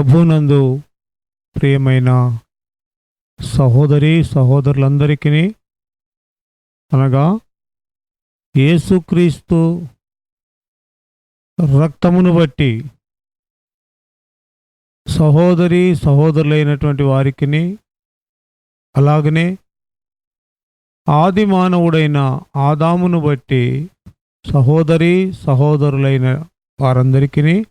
ప్రభునందు ప్రియమైన సహోదరి సహోదరులందరికీ అనగా యేసుక్రీస్తు రక్తమును బట్టి సహోదరి సహోదరులైనటువంటి వారికి అలాగనే ఆది మానవుడైన ఆదామును బట్టి సహోదరి సహోదరులైన వారందరికీ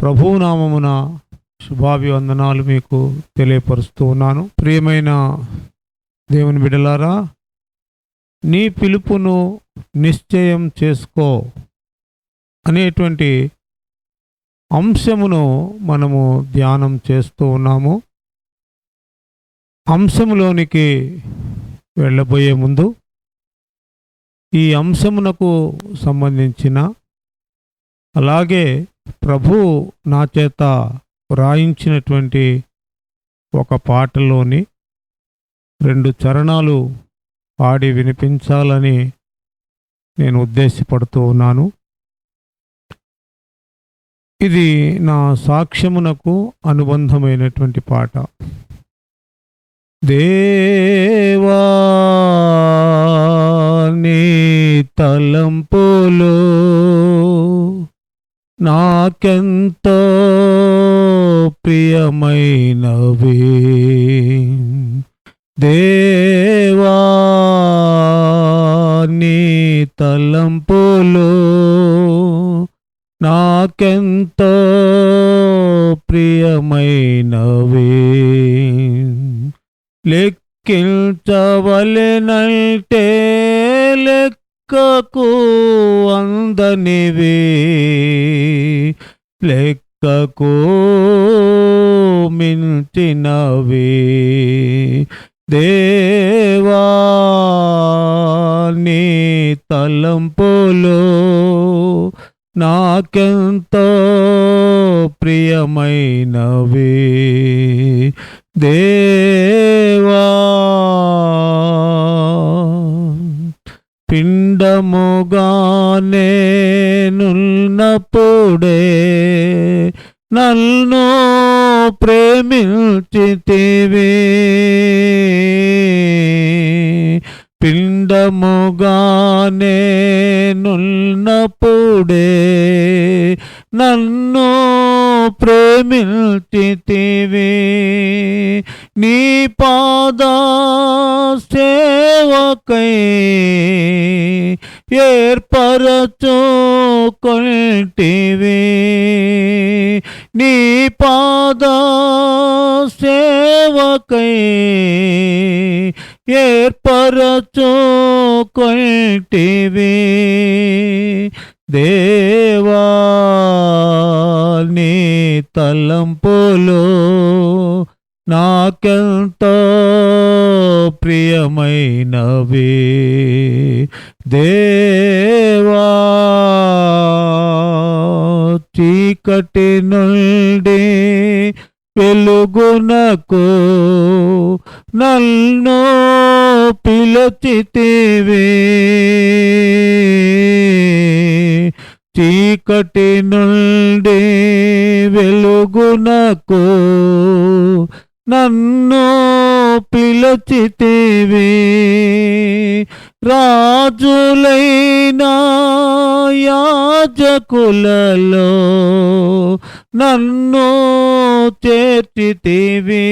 ప్రభునామమున శుభాభివందనాలు మీకు తెలియపరుస్తూ ఉన్నాను. ప్రియమైన దేవుని బిడలారా నీ పిలుపును నిశ్చయం చేసుకో అనేటువంటి అంశమును మనము ధ్యానం చేస్తూ ఉన్నాము. అంశంలోనికి వెళ్ళబోయే ముందు ఈ అంశమునకు సంబంధించిన అలాగే ప్రభు నా చేత వ్రాయించినటువంటి ఒక పాటలోని రెండు చరణాలు పాడి వినిపించాలని నేను ఉద్దేశపడుతూ ఉన్నాను. ఇది నా సాక్ష్యమునకు అనుబంధమైనటువంటి పాట. దేవా నీ తలంపులో నాకెంతో ప్రియమైనవి. దేవా నీ తలంపులు నాకెంతో ప్రియమైనవి. లెక్కించవలెనంటే లెక్కకు అందనివే. లెక్కకు మించినవి. దేవా నీ తలంపులో నాకెంతో ప్రియమైనవి. దే పిండముగానే నున్నప్పుడే నన్ను ప్రేమించితివి. పిండముగానే నున్నప్పుడే నన్ను ప్రేమించితివి. నీ పాద సేవకై ఏర్పరచుకొంటివి నీ పాద సేవకై ఏర్పరచుకొంటివి దేవా నీ తలంపులో నాకెంతో ప్రియమైనవి దేవా చీకటి నుండి వెలుగునకు నన్ను పిలచితివి. చీకటి నుండి వెలుగునకు నన్ను పిలచితేవే. రాజులైన యాజకులలో నన్ను చేర్చితేవే.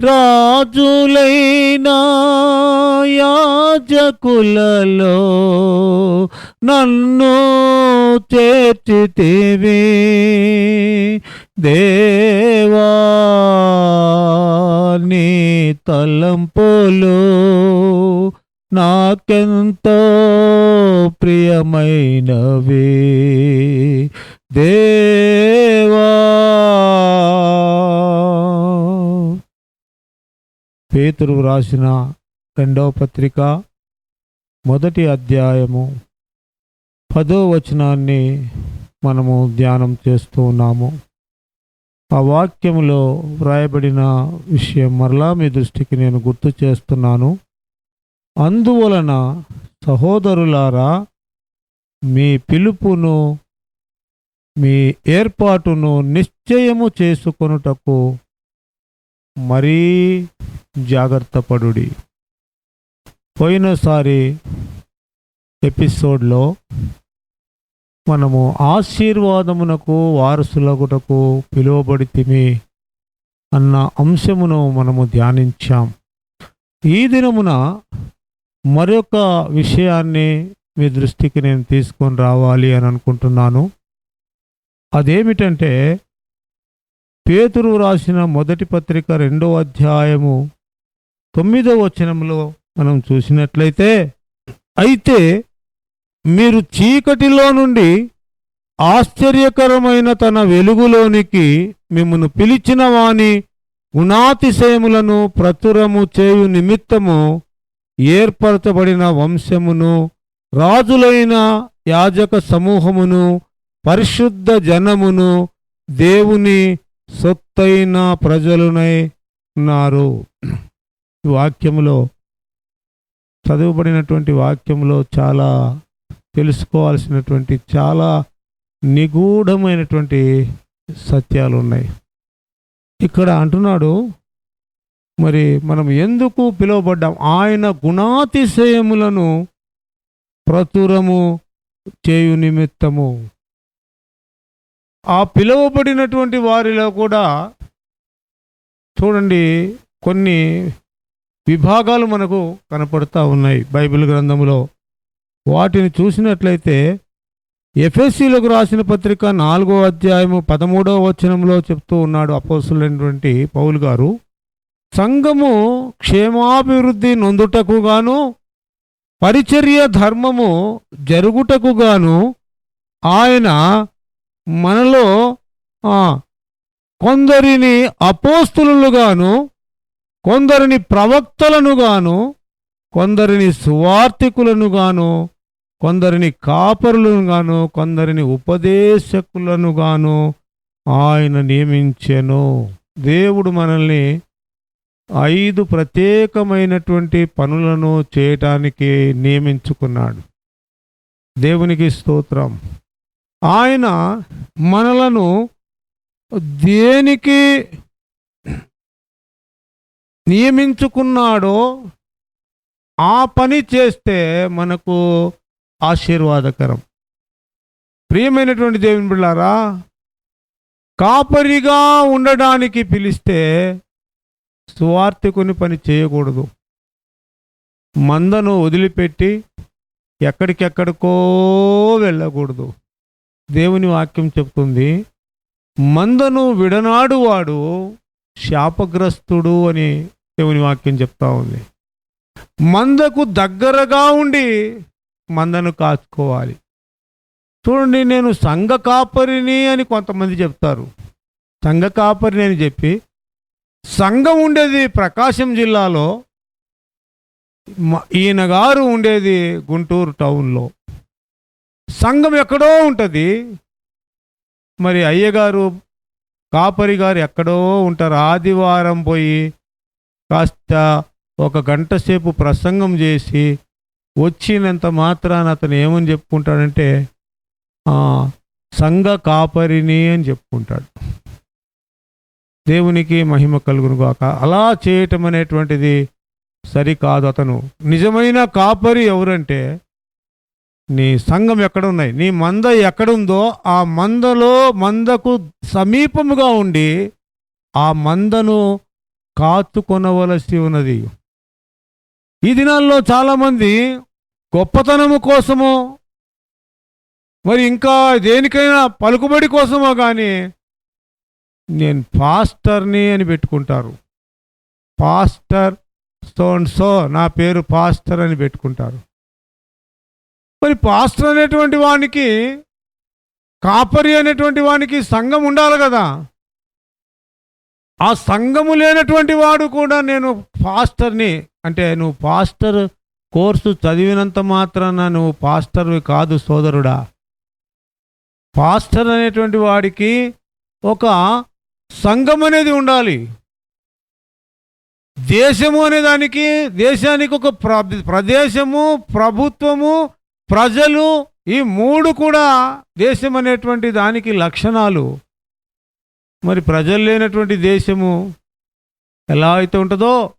రాజులైన యాజకులలో నన్ను చేర్చితేవే. దేవా నీ తలంపులు నాకెంతో ప్రియమైనవి. దేవా పేతురు రాసిన రెండవ పత్రిక మొదటి అధ్యాయము పదో వచనాన్ని మనము ధ్యానం చేస్తూ ఉన్నాము. ఆ వాక్యంలో వ్రాయబడిన విషయం మరలా మీ దృష్టికి నేను గుర్తు చేస్తున్నాను. అందువలన సహోదరులారా మీ పిలుపును మీ ఏర్పాటును నిశ్చయము చేసుకొనుటకు మరీ జాగ్రత్త పడుడి పోయినసారి ఎపిసోడ్లో మనము ఆశీర్వాదమునకు వారసులగుటకు పిలువబడితిమి అన్న అంశమును మనము ధ్యానించాం. ఈ దినమున మరొక విషయాన్ని మీ దృష్టికి నేను తీసుకొని రావాలి అని అనుకుంటున్నాను. అదేమిటంటే పేతురు రాసిన మొదటి పత్రిక రెండో అధ్యాయము తొమ్మిదో వచనంలో మనం చూసినట్లయితే అయితే మీరు చీకటిలో నుండి ఆశ్చర్యకరమైన తన వెలుగులోనికి మిమ్మను పిలిచిన వాని గుణాతిశయములను ప్రచురము చేయు నిమిత్తము ఏర్పరచబడిన వంశమును రాజులైన యాజక సమూహమును పరిశుద్ధ జనమును దేవుని సొత్తైన ప్రజలునై ఉన్నారు. వాక్యములో చదువుబడినటువంటి వాక్యంలో చాలా తెలుసుకోవాల్సినటువంటి చాలా నిగూఢమైనటువంటి సత్యాలు ఉన్నాయి ఇక్కడ అంటున్నాడు మరి మనం ఎందుకు పిలువబడ్డాం? ఆయన గుణాతిశయములను ప్రచురము చేయు నిమిత్తము. ఆ పిలువబడినటువంటి వారిలో కూడా చూడండి కొన్ని విభాగాలు మనకు కనపడతా ఉన్నాయి బైబిల్ గ్రంథంలో వాటిని చూసినట్లయితే ఎఫ్ఎస్సీలకు రాసిన పత్రిక నాలుగో అధ్యాయము పదమూడవ వచనంలో చెప్తూ ఉన్నాడు అపోసులైనటువంటి పౌలు గారు. సంఘము క్షేమాభివృద్ధి నొందుటకు గాను పరిచర్య ధర్మము జరుగుటకు గాను ఆయన మనలో కొందరిని అపోస్తులుగాను కొందరిని ప్రవక్తలను గాను కొందరిని సువార్థికులను గాను కొందరిని కాపరులను గాను కొందరిని ఉపదేశకులను గాను ఆయన నియమించెను. దేవుడు మనల్ని ఐదు ప్రత్యేకమైనటువంటి పనులను చేయటానికి నియమించుకున్నాడు. దేవునికి స్తోత్రం. ఆయన మనలను దేనికి నియమించుకున్నాడో ఆ పని చేస్తే మనకు ఆశీర్వాదకరం. ప్రియమైనటువంటి దేవుని బిళ్ళారా కాపరిగా ఉండడానికి పిలిస్తే సువార్థికుని పని చేయకూడదు. మందను వదిలిపెట్టి ఎక్కడికెక్కడికో వెళ్ళకూడదు. దేవుని వాక్యం చెప్తుంది మందను విడనాడువాడు శాపగ్రస్తుడు అని దేవుని వాక్యం చెప్తా ఉంది. మందకు దగ్గరగా ఉండి మందను కాచుకోవాలి. చూడండి నేను సంఘ కాపరిని అని కొంతమంది చెప్తారు. సంఘ కాపరిని అని చెప్పి సంఘం ఉండేది ప్రకాశం జిల్లాలో ఈయన గారు ఉండేది గుంటూరు టౌన్లో. సంఘం ఎక్కడో ఉంటుంది. మరి అయ్యగారు కాపరి గారు ఎక్కడో ఉంటారు. ఆదివారం పోయి కాస్త ఒక గంట సేపు ప్రసంగం చేసి వచ్చినంత మాత్రాన అతను ఏమని చెప్పుకుంటాడంటే సంఘ కాపరిని అని చెప్పుకుంటాడు. దేవునికి మహిమ కలుగును కాక అలా చేయటం అనేటువంటిది సరికాదు అతను. నిజమైన కాపరి ఎవరంటే నీ సంఘం ఎక్కడున్నాయి? నీ మంద ఎక్కడుందో ఆ మందలో మందకు సమీపముగా ఉండి ఆ మందను కాచుకొనవలసి ఉన్నది. ఈ దినాల్లో చాలామంది గొప్పతనము కోసమో మరి ఇంకా దేనికైనా పలుకుబడి కోసమో కానీ నేను పాస్టర్ని అని పెట్టుకుంటారు. పాస్టర్ సో అండ్ సో నా పేరు పాస్టర్ అని పెట్టుకుంటారు. మరి పాస్టర్ అనేటువంటి వానికి కాపరి అనేటువంటి వానికి సంఘం ఉండాలి కదా. ఆ సంఘము లేనటువంటి వాడు కూడా నేను పాస్టర్ని అంటే నువ్వు పాస్టర్ కోర్సు చదివినంత మాత్రాన నువ్వు పాస్టర్వి కాదు సోదరుడా. పాస్టర్ అనేటువంటి వాడికి ఒక సంఘం అనేది ఉండాలి. దేశము అనే దానికి దేశానికి ఒక ప్ర ప్రదేశము ప్రభుత్వము ప్రజలు ఈ మూడు కూడా దేశం అనేటువంటి దానికి లక్షణాలు. మరి ప్రజలు లేనటువంటి దేశము ఎలా అయితే ఉంటుందో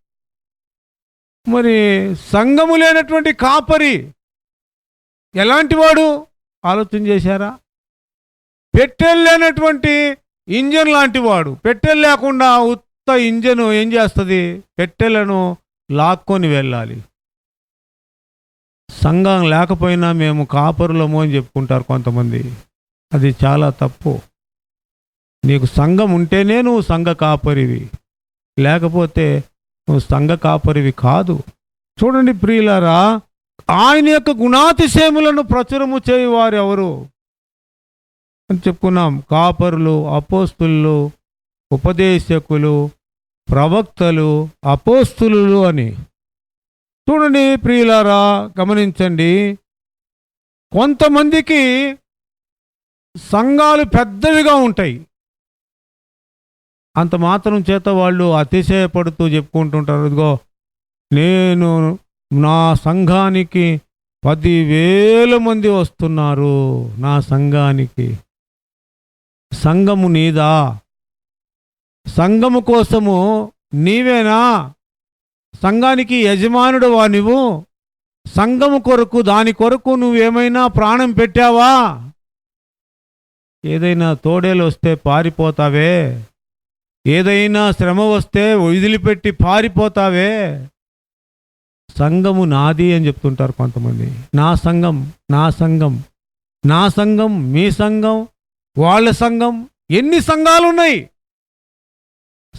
మరి సంఘము లేనటువంటి కాపరి ఎలాంటి వాడు? ఆలోచన చేశారా? పెట్టెలు లేనటువంటి ఇంజన్ లాంటి వాడు. పెట్టెలు లేకుండా ఉత్త ఇంజన్ ఏం చేస్తుంది? పెట్టెలను లాక్కొని వెళ్ళాలి. సంఘం లేకపోయినా మేము కాపరులము అని చెప్పుకుంటారు కొంతమంది. అది చాలా తప్పు. నీకు సంఘం ఉంటేనే నువ్వు సంఘ కాపరివి. లేకపోతే నువ్వు సంఘ కాపరివి కాదు. చూడండి ప్రియులారా ఆయన యొక్క గుణాతిశయములను ప్రచురము చేయవారు ఎవరు? అని చెప్పుకున్నాం. కాపరులు అపోస్తులు ఉపదేశకులు ప్రవక్తలు అపోస్తులు అని. చూడండి ప్రియులారా గమనించండి. కొంతమందికి సంఘాలు పెద్దవిగా ఉంటాయి. అంత మాత్రం చేత వాళ్ళు అతిశయపడుతూ చెప్పుకుంటుంటారు. ఇదిగో నేను నా సంఘానికి పదివేల మంది వస్తున్నారు. నా సంఘానికి. సంఘము నీదా? సంఘము కోసము నీవేనా? సంఘానికి యజమానుడు వా నువ్వు సంఘము కొరకు దాని కొరకు నువ్వేమైనా ప్రాణం పెట్టావా? ఏదైనా తోడేలు వస్తే పారిపోతావే. ఏదైనా శ్రమ వస్తే వదిలిపెట్టి పారిపోతావే. సంఘము నాది అని చెప్తుంటారు కొంతమంది. నా సంఘం నా సంఘం నా సంఘం మీ సంఘం వాళ్ళ సంఘం ఎన్ని సంఘాలు ఉన్నాయి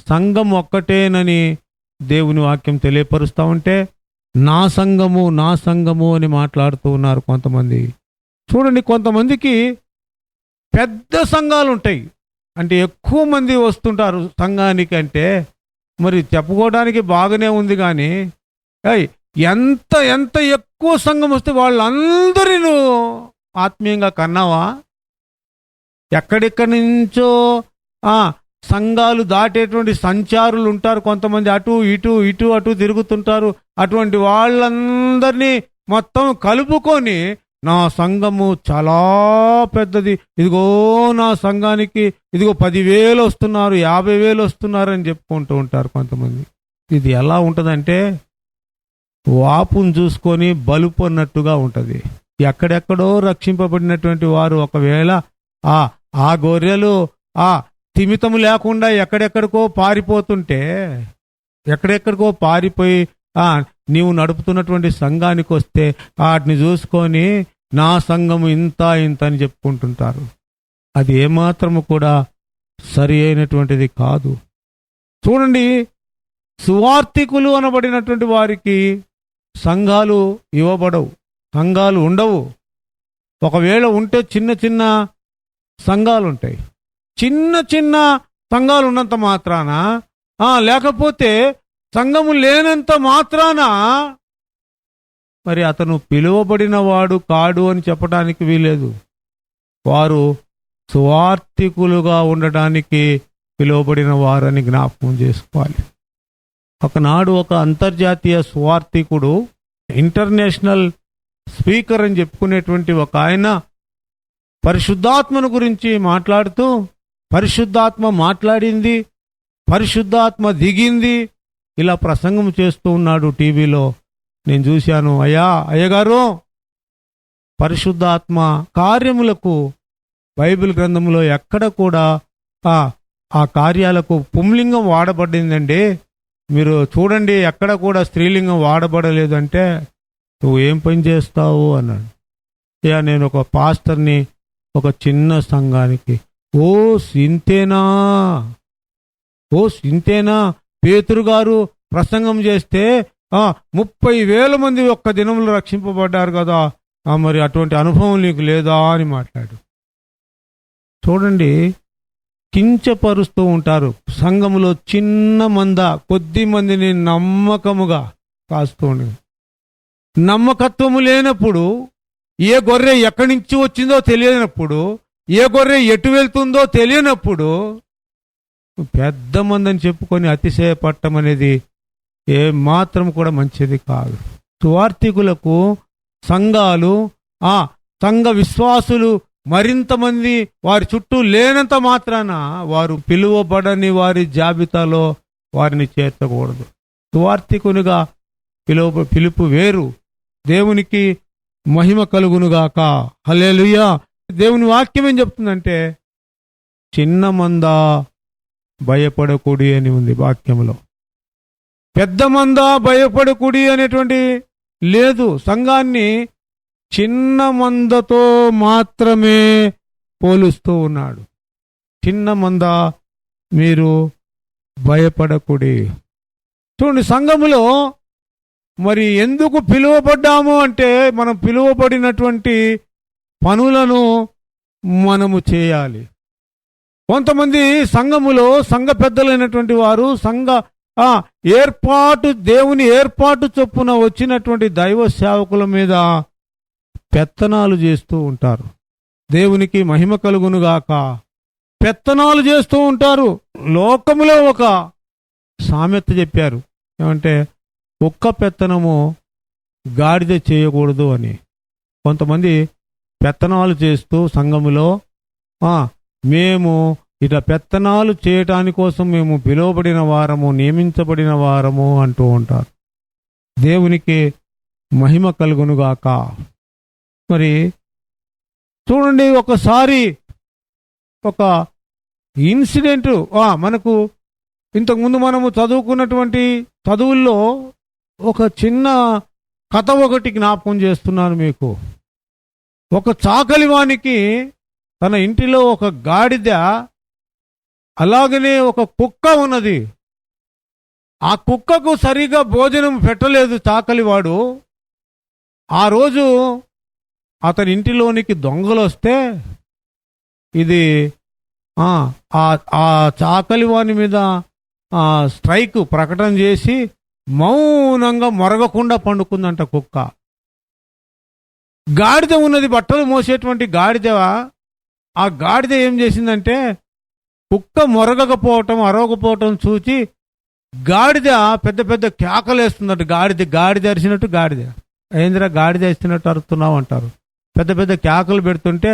సంఘం ఒక్కటేనని దేవుని వాక్యం తెలియపరుస్తూ ఉంటే నా సంఘము నా సంఘము అని మాట్లాడుతూ ఉన్నారు కొంతమంది. చూడండి కొంతమందికి పెద్ద సంఘాలు ఉంటాయి అంటే ఎక్కువ మంది వస్తుంటారు సంఘానికి అంటే మరి చెప్పుకోవడానికి బాగానే ఉంది కానీ ఏయ్, ఎంత ఎంత ఎక్కువ సంఘం వస్తే వాళ్ళందరినీ నువ్వు ఆత్మీయంగా కన్నావా? ఎక్కడెక్కడి నుంచో సంఘాలు దాటేటువంటి సంచారులు ఉంటారు కొంతమంది. అటు ఇటు ఇటు అటు తిరుగుతుంటారు. అటువంటి వాళ్ళందరినీ మొత్తం కలుపుకొని నా సంఘము చాలా పెద్దది. ఇదిగో నా సంఘానికి ఇదిగో పదివేలు వస్తున్నారు యాభై వేలు వస్తున్నారు అని చెప్పుకుంటూ ఉంటారు కొంతమంది. ఇది ఎలా ఉంటుందంటే వాపును చూసుకొని బలుపు అన్నట్టుగా ఉంటుంది. ఎక్కడెక్కడో రక్షింపబడినటువంటి వారు ఒకవేళ ఆ ఆ గొర్రెలు ఆ తిమితము లేకుండా ఎక్కడెక్కడికో పారిపోతుంటే ఎక్కడెక్కడికో పారిపోయి నీవు నడుపుతున్నటువంటి సంఘానికి వస్తే వాటిని చూసుకొని నా సంఘము ఇంత ఇంత అని చెప్పుకుంటుంటారు. అది ఏమాత్రము కూడా సరి అయినటువంటిది కాదు. చూడండి సువార్థికులు అనబడినటువంటి వారికి సంఘాలు ఇవ్వబడవు సంఘాలు ఉండవు. ఒకవేళ ఉంటే చిన్న చిన్న సంఘాలు ఉంటాయి చిన్న చిన్న సంఘాలు ఉన్నంత మాత్రాన లేకపోతే సంఘము లేనంత మాత్రాన మరి అతను పిలువబడిన వాడు కాడు అని చెప్పడానికి వీలేదు వారు స్వార్థికులుగా ఉండడానికి పిలువబడిన వారని జ్ఞాపకం చేసుకోవాలి. ఒకనాడు ఒక అంతర్జాతీయ స్వార్థికుడు ఇంటర్నేషనల్ స్పీకర్ అని చెప్పుకునేటువంటి ఒక ఆయన పరిశుద్ధాత్మను గురించి మాట్లాడుతూ పరిశుద్ధాత్మ మాట్లాడింది పరిశుద్ధాత్మ దిగింది ఇలా ప్రసంగం చేస్తూ ఉన్నాడు టీవీలో. నేను చూశాను. అయ్యా అయ్యగారు పరిశుద్ధాత్మ కార్యములకు బైబిల్ గ్రంథంలో ఎక్కడ కూడా ఆ కార్యాలకు పుంలింగం వాడబడిందండి. మీరు చూడండి ఎక్కడ కూడా స్త్రీలింగం వాడబడలేదు అంటే నువ్వు ఏం పని చేస్తావు? అన్నాడు. యా నేను ఒక పాస్టర్ని ఒక చిన్న సంఘానికి. ఓ సింతేనా? ఓ సింతేనా? పేతురు గారు ప్రసంగం చేస్తే ముప్పై వేల మంది ఒక్క దినంలో రక్షింపబడ్డారు కదా మరి అటువంటి అనుభవం నీకు లేదా అని మాట్లాడు. చూడండి కించపరుస్తూ ఉంటారు. సంఘములో చిన్న మంద కొద్ది మందిని నమ్మకముగా కాస్తూ నమ్మకత్వము లేనప్పుడు ఏ గొర్రె ఎక్కడి నుంచి వచ్చిందో తెలియనప్పుడు ఏ గొర్రె ఎటు వెళ్తుందో తెలియనప్పుడు పెద్ద మందని చెప్పుకొని అతిశయపడటం అనేది ఏ మాత్రం కూడా మంచిది కాదు. సువార్థికులకు సంఘాలు ఆ సంఘ విశ్వాసులు మరింత మంది వారి చుట్టూ లేనంత మాత్రాన వారు పిలువబడని వారి జాబితాలో వారిని చేర్చకూడదు. సువార్థికునిగా పిలువ పిలుపు వేరు. దేవునికి మహిమ కలుగునుగాక. హలేలుయ్యా దేవుని వాక్యం ఏం చెప్తుందంటే చిన్న మంద భయపడకుడి అని ఉంది వాక్యంలో పెద్ద మంద భయపడకుడి అనేటువంటి లేదు. సంఘాన్ని చిన్న మందతో మాత్రమే పోలుస్తూ ఉన్నాడు. చిన్న మంద మీరు భయపడకుడి. చూడండి సంఘములో మరి ఎందుకు పిలువబడ్డాము అంటే మనం పిలువబడినటువంటి పనులను మనము చేయాలి. కొంతమంది సంఘములో సంఘ పెద్దలైనటువంటి వారు సంఘ ఏర్పాటు దేవుని ఏర్పాటు చొప్పున వచ్చినటువంటి దైవ సేవకుల మీద పెత్తనాలు చేస్తూ ఉంటారు. దేవునికి మహిమ కలుగునుగాక. పెత్తనాలు చేస్తూ ఉంటారు. లోకములో ఒక సామెత చెప్పారు. ఏమంటే ఒక్క పెత్తనము గాడిద చేయకూడదు అని. కొంతమంది పెత్తనాలు చేస్తూ సంఘములో మేము ఇట పెత్తనాలు చేయటాని కోసం మేము పిలువబడిన వారము నియమించబడిన వారము అంటూ ఉంటారు. దేవునికి మహిమ కలుగునుగాక. మరి చూడండి ఒకసారి ఒక ఇన్సిడెంట్ మనకు ఇంతకుముందు మనము చదువుకున్నటువంటి చదువుల్లో ఒక చిన్న కథ ఒకటి జ్ఞాపకం చేస్తున్నాను మీకు. ఒక చాకలివానికి తన ఇంటిలో ఒక గాడిద అలాగనే ఒక కుక్క ఉన్నది. ఆ కుక్కకు సరిగా భోజనం పెట్టలేదు చాకలివాడు. ఆ రోజు అతని ఇంటిలోనికి దొంగలు వస్తే ఇది ఆ ఆ- ఆ చాకలివాని మీద స్ట్రైక్ ప్రకటన చేసి మౌనంగా మొరగకుండా పండుకుందంట కుక్క. గాడిద ఉన్నది బట్టలు మోసేటువంటి గాడిద ఆ గాడిద ఏం చేసిందంటే కుక్క మొరగకపోవటం అరవకపోవటం చూచి గాడిద పెద్ద పెద్ద కేకలేస్తుందట. గాడిద గాడిద అరిచినట్టు గాడిద. ఏందిరా గాడిద వేస్తున్నట్టు అరుతున్నావు అంటారు. పెద్ద పెద్ద కేకలు పెడుతుంటే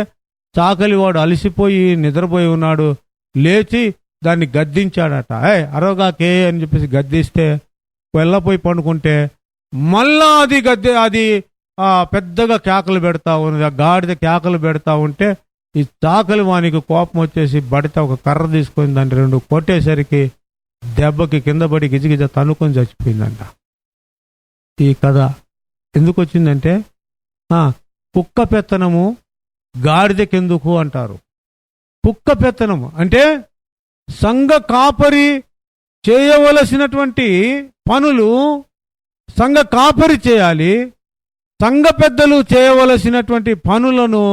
చాకలి వాడు అలసిపోయి నిద్రపోయి ఉన్నాడు. లేచి దాన్ని గద్దించాడట. ఏ అరవగాకే అని చెప్పేసి గద్దిస్తే వెళ్ళపోయి పండుకుంటే మళ్ళా అది గద్దె అది పెద్దగా కేకలు పెడతా ఉన్నది ఆ గాడిద కేకలు పెడతా ఉంటే ఈ చాకలి వానికి కోపం వచ్చేసి బడిత ఒక కర్ర తీసుకొని దాన్ని రెండు కొట్టేసరికి దెబ్బకి కింద పడి గిజగిజ తనుకొని చచ్చిపోయిందంట. ఈ కథ ఎందుకు వచ్చిందంటే కుక్క పెత్తనము గాడిదకెందుకు అంటారు. కుక్క పెత్తనము అంటే సంఘ కాపరి చేయవలసినటువంటి పనులు సంఘ కాపరి చేయాలి సంఘ పెద్దలు చేయవలసినటువంటి పనులను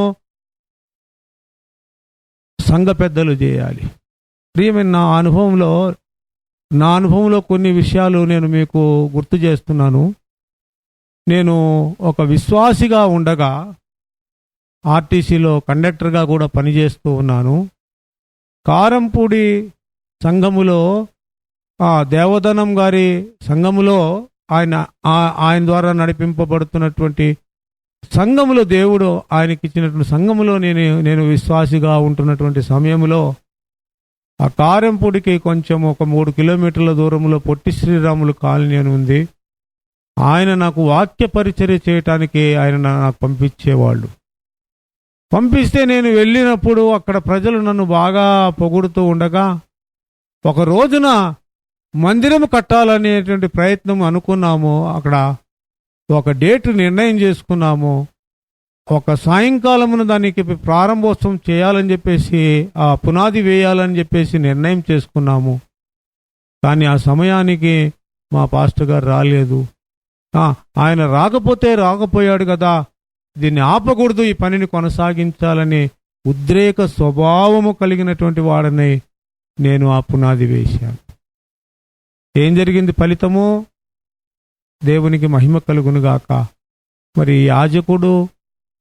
సంఘ పెద్దలు చేయాలి. ప్రియమైన నా అనుభవంలో నా అనుభవంలో కొన్ని విషయాలు నేను మీకు గుర్తు చేస్తున్నాను. నేను ఒక విశ్వాసిగా ఉండగా ఆర్టీసీలో కండక్టర్గా కూడా పనిచేస్తూ ఉన్నాను. కారంపూడి సంఘములో ఆ దేవదనం గారి సంఘములో ఆయన ఆయన ద్వారా నడిపింపబడుతున్నటువంటి సంఘములో దేవుడు ఆయనకి ఇచ్చినటువంటి సంఘములో నేను నేను విశ్వాసిగా ఉంటున్నటువంటి సమయంలో ఆ కారెంపూడికి కొంచెం ఒక మూడు కిలోమీటర్ల దూరంలో పొట్టి శ్రీరాములు కాలనీ అని ఉంది. ఆయన నాకు వాక్య పరిచర్య చేయటానికి ఆయన నాకు పంపించేవాళ్ళు. పంపిస్తే నేను వెళ్ళినప్పుడు అక్కడ ప్రజలు నన్ను బాగా పొగుడుతూ ఉండగా ఒక రోజున మందిరం కట్టాలనేటువంటి ప్రయత్నం అనుకున్నాము. అక్కడ ఒక డేట్ నిర్ణయం చేసుకున్నాము. ఒక సాయంకాలమున దానికి ప్రారంభోత్సవం చేయాలని చెప్పేసి ఆ పునాది వేయాలని చెప్పేసి నిర్ణయం చేసుకున్నాము. కానీ ఆ సమయానికి మా పాస్టర్ గారు రాలేదు. ఆయన రాకపోతే రాకపోయాడు కదా. దీన్ని ఆపకూడదు ఈ పనిని కొనసాగించాలని ఉద్రేక స్వభావము కలిగినటువంటి వాడని నేను ఆ పునాది వేశాను. ఏం జరిగింది ఫలితము? దేవునికి మహిమ కలుగునుగాక. మరి యాజకుడు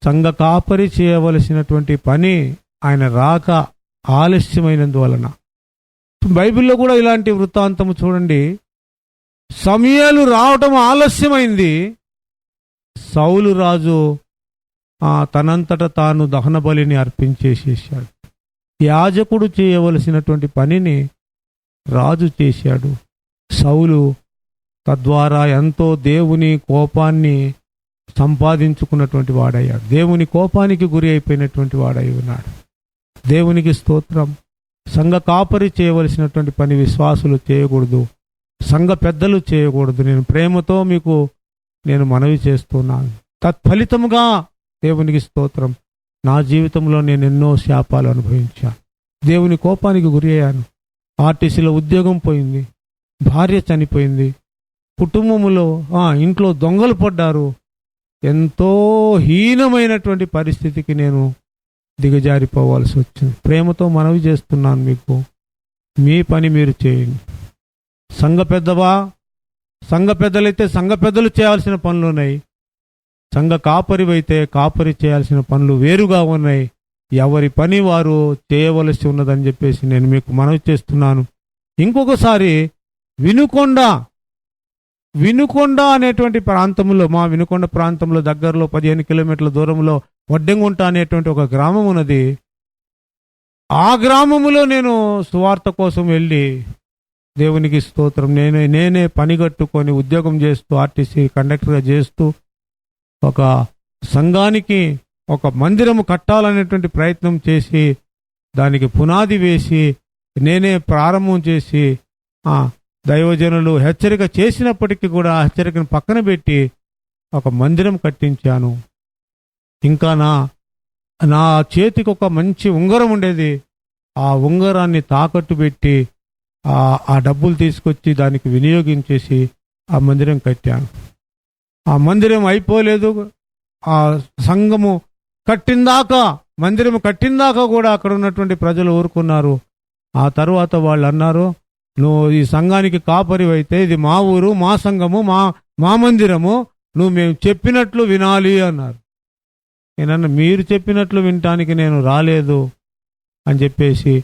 సంఘ కాపరి చేయవలసినటువంటి పని ఆయన రాక ఆలస్యమైనందువలన. బైబిల్లో కూడా ఇలాంటి వృత్తాంతము చూడండి. సమయాలు రావటం ఆలస్యమైంది. సౌలు రాజు తనంతట తాను దహన బలిని అర్పించేసేసాడు యాజకుడు చేయవలసినటువంటి పనిని రాజు చేశాడు. సౌలు తద్వారా ఎంతో దేవుని కోపాన్ని సంపాదించుకున్నటువంటి వాడయ్యాడు. దేవుని కోపానికి గురి అయిపోయినటువంటి వాడై ఉన్నాడు. దేవునికి స్తోత్రం. సంఘ కాపరి చేయవలసినటువంటి పని విశ్వాసులు చేయకూడదు. సంఘ పెద్దలు చేయకూడదు. నేను ప్రేమతో మీకు నేను మనవి చేస్తున్నాను. తత్ఫలితముగా దేవునికి స్తోత్రం. నా జీవితంలో నేను ఎన్నో శాపాలు అనుభవించాను. దేవుని కోపానికి గురి అయ్యాను. ఆర్టీసీలో ఉద్యోగం పోయింది. భార్య చనిపోయింది. కుటుంబములో ఇంట్లో దొంగలు పడ్డారు. ఎంతో హీనమైనటువంటి పరిస్థితికి నేను దిగజారిపోవాల్సి వచ్చింది. ప్రేమతో మనవి చేస్తున్నాను మీకు. మీ పని మీరు చేయండి. సంఘ పెద్దవా? సంఘ పెద్దలైతే సంఘ పెద్దలు చేయాల్సిన పనులు ఉన్నాయి. సంఘ కాపరివైతే కాపరి చేయాల్సిన పనులు వేరుగా ఉన్నాయి. ఎవరి పని వారు చేయవలసి ఉన్నదని చెప్పేసి నేను మీకు మనవి చేస్తున్నాను. ఇంకొకసారి వినుకొండ. వినుకొండ అనేటువంటి ప్రాంతంలో మా వినుకొండ ప్రాంతంలో దగ్గరలో పదిహేను కిలోమీటర్ల దూరంలో వడ్డెంగుంట అనేటువంటి ఒక గ్రామం ఉన్నది. ఆ గ్రామములో నేను సువార్త కోసం వెళ్ళి దేవునికి స్తోత్రం. నేనే నేనే పని కట్టుకొని ఉద్యోగం చేస్తూ ఆర్టీసీ కండక్టర్గా చేస్తూ ఒక సంఘానికి ఒక మందిరము కట్టాలనేటువంటి ప్రయత్నం చేసి దానికి పునాది వేసి నేనే ప్రారంభం చేసి దైవజనులు హెచ్చరిక చేసినప్పటికీ కూడా ఆ హెచ్చరికను పక్కన పెట్టి ఒక మందిరం కట్టించాను. ఇంకా నా నా చేతికి ఒక మంచి ఉంగరం ఉండేది. ఆ ఉంగరాన్ని తాకట్టు పెట్టి ఆ డబ్బులు తీసుకొచ్చి దానికి వినియోగించేసి ఆ మందిరం కట్టాను. ఆ మందిరం అయిపోలేదు. ఆ సంఘము కట్టిందాకా మందిరం కట్టిందాకా కూడా అక్కడ ఉన్నటువంటి ప్రజలు ఊరుకున్నారు. ఆ తరువాత వాళ్ళు అన్నారు నువ్వు ఈ సంఘానికి కాపరి అయితే ఇది మా ఊరు మా సంఘము మా మా మందిరము. నువ్వు మేము చెప్పినట్లు వినాలి అన్నారు. నేనన్న మీరు చెప్పినట్లు వినటానికి నేను రాలేదు అని చెప్పేసి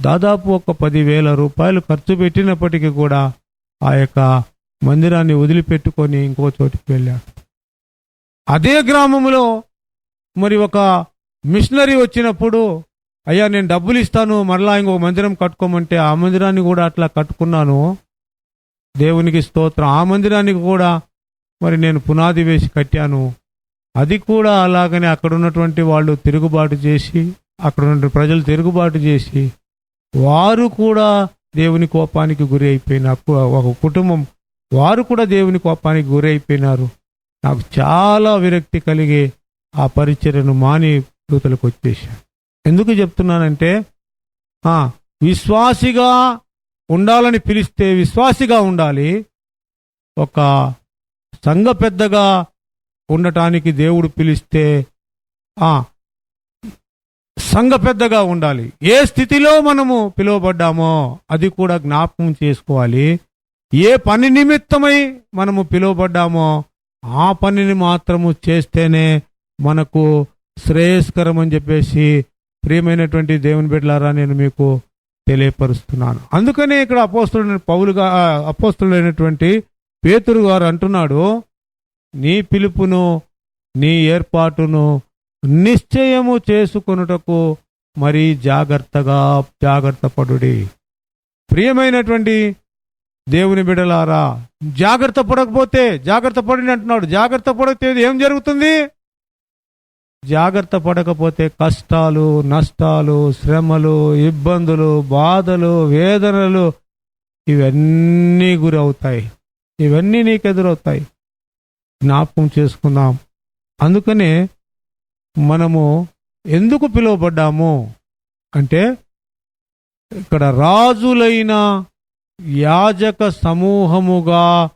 దాదాపు ఒక పదివేల రూపాయలు ఖర్చు పెట్టినప్పటికీ కూడా ఆ యొక్క మందిరాన్ని వదిలిపెట్టుకొని ఇంకో చోటికి వెళ్ళాడు అదే గ్రామంలో మరి ఒక మిషనరీ వచ్చినప్పుడు అయ్యా నేను డబ్బులు ఇస్తాను మరలా ఇంకో మందిరం కట్టుకోమంటే ఆ మందిరాన్ని కూడా అట్లా కట్టుకున్నాను. దేవునికి స్తోత్రం. ఆ మందిరానికి కూడా మరి నేను పునాది వేసి కట్టాను. అది కూడా అలాగనే అక్కడ ఉన్నటువంటి వాళ్ళు తిరుగుబాటు చేసి అక్కడ ఉన్న ప్రజలు తిరుగుబాటు చేసి వారు కూడా దేవుని కోపానికి గురి అయిపోయిన ఒక కుటుంబం వారు కూడా దేవుని కోపానికి గురి అయిపోయినారు. నాకు చాలా విరక్తి కలిగి ఆ పరిచర్యను మాని దూతలకు వచ్చేసాను ఎందుకు చెప్తున్నానంటే విశ్వాసిగా ఉండాలని పిలిస్తే విశ్వాసిగా ఉండాలి. ఒక సంఘ పెద్దగా ఉండటానికి దేవుడు పిలిస్తే సంఘ పెద్దగా ఉండాలి. ఏ స్థితిలో మనము పిలువబడ్డామో అది కూడా జ్ఞాపకం చేసుకోవాలి. ఏ పని నిమిత్తమై మనము పిలువబడ్డామో ఆ పనిని మాత్రము చేస్తేనే మనకు శ్రేయస్కరం అని చెప్పేసి ప్రియమైనటువంటి దేవుని బిడ్డలారా నేను మీకు తెలియపరుస్తున్నాను. అందుకనే ఇక్కడ అపోస్తుడైన పౌలుగా అపోస్తుడైనటువంటి పేతురు గారు అంటున్నాడు నీ పిలుపును నీ ఏర్పాటును నిశ్చయము చేసుకొనుటకు మరి జాగ్రత్తగా జాగ్రత్త పడుడి. ప్రియమైనటువంటి దేవుని బిడలారా జాగ్రత్త పడకపోతే జాగ్రత్త పడిని అంటున్నాడు జాగ్రత్త పడితే ఏం జరుగుతుంది? జాగ్రత్త పడకపోతే కష్టాలు నష్టాలు శ్రమలు ఇబ్బందులు బాధలు వేదనలు ఇవన్నీ గురవుతాయి. ఇవన్నీ నీకు ఎదురవుతాయి జ్ఞాపకం చేసుకుందాం. అందుకనే మనము ఎందుకు పిలువబడ్డాము? అంటే ఇక్కడ రాజులైన యాజక సమూహముగా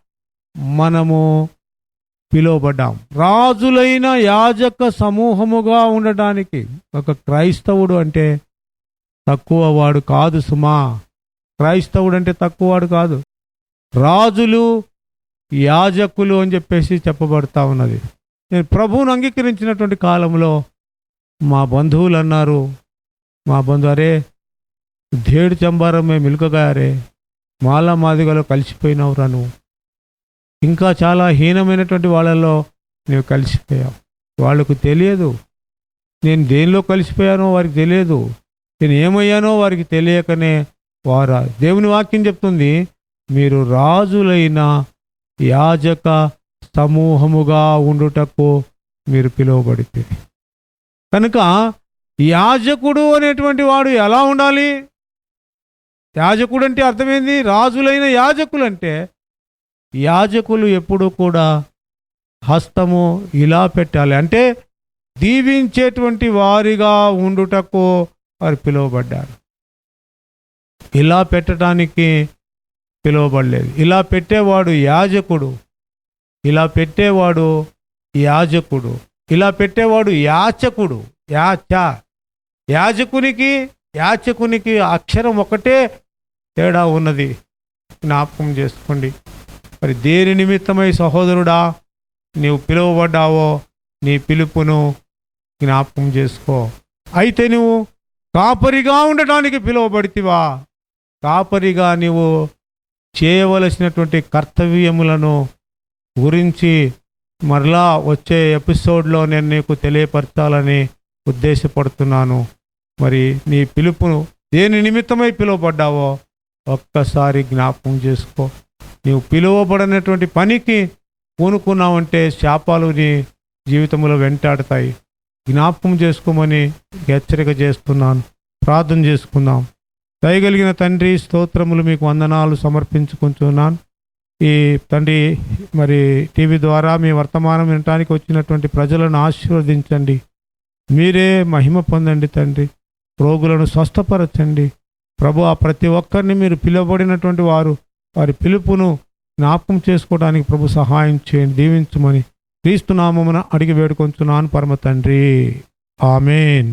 మనము పిలువబడ్డాం. రాజులైన యాజక సమూహముగా ఉండటానికి ఒక క్రైస్తవుడు అంటే తక్కువ వాడు కాదు సుమా. క్రైస్తవుడు అంటే తక్కువ వాడు కాదు. రాజులు యాజకులు అని చెప్పేసి చెప్పబడతా ఉన్నది. నేను ప్రభువును అంగీకరించినటువంటి కాలంలో మా బంధువులు అన్నారు. మా బంధువు అరే ధేడు చంబారం మేము మిలుకగారే మాలా మాదిగలో కలిసిపోయినావురా నువ్వు. ఇంకా చాలా హీనమైనటువంటి వాళ్ళలో నువ్వు కలిసిపోయావు. వాళ్ళకు తెలియదు. నేను దేనిలో కలిసిపోయానో వారికి తెలియదు. నేను ఏమయ్యానో వారికి తెలియకనే వారా దేవుని వాక్యం చెప్తుంది మీరు రాజులైన యాజక సమూహముగా ఉండుటకు మీరు పిలువబడితే కనుక యాజకుడు అనేటువంటి వాడు ఎలా ఉండాలి? యాజకుడు అంటే అర్థమైంది రాజులైన యాజకులు అంటే యాజకులు ఎప్పుడు కూడా హస్తము ఇలా పెట్టాలి. అంటే దీవించేటువంటి వారిగా ఉండుటకు వారు పిలువబడ్డారు. ఇలా పెట్టడానికి పిలువబడలేదు. ఇలా పెట్టేవాడు యాజకుడు. ఇలా పెట్టేవాడు యాజకుడు. ఇలా పెట్టేవాడు యాచకుడు. యాచ. యాజకునికి యాచకునికి అక్షరం ఒకటే తేడా ఉన్నది. జ్ఞాపకం చేసుకోండి. మరి దేని నిమిత్తమై సహోదరుడా నీవు పిలువబడ్డావో నీ పిలుపును జ్ఞాపకం చేసుకో. అయితే నువ్వు కాపరిగా ఉండటానికి పిలువబడితివా? కాపరిగా నీవు చేయవలసినటువంటి కర్తవ్యములను గురించి మరలా వచ్చే ఎపిసోడ్లో నేను నీకు తెలియపరచాలని ఉద్దేశపడుతున్నాను. మరి నీ పిలుపును దేని నిమిత్తమై పిలువబడ్డావో ఒక్కసారి జ్ఞాపకం చేసుకో. నీవు పిలువబడినటువంటి పనికి పూనుకున్నావంటే శాపాలు నీ జీవితంలో వెంటాడతాయి. జ్ఞాపకం చేసుకోమని హెచ్చరిక చేస్తున్నాను. ప్రార్థన చేసుకుందాం. దయగలిగిన తండ్రి స్తోత్రములు మీకు వందనాలు సమర్పించుకుంటున్నాను. ఈ తండ్రి మరి టీవీ ద్వారా మీ వర్తమానం వినటానికి వచ్చినటువంటి ప్రజలను ఆశీర్వదించండి. మీరే మహిమ పొందండి తండ్రి. రోగులను స్వస్థపరచండి. ప్రభు ఆ ప్రతి ఒక్కరిని మీరు పిలువబడినటువంటి వారు వారి పిలుపును జ్ఞాపకం చేసుకోవడానికి ప్రభు సహాయం చేయండి దీవించమని క్రీస్తునామమున అడిగి వేడుకొంచున్నాను పరమ తండ్రి. ఆమెన్.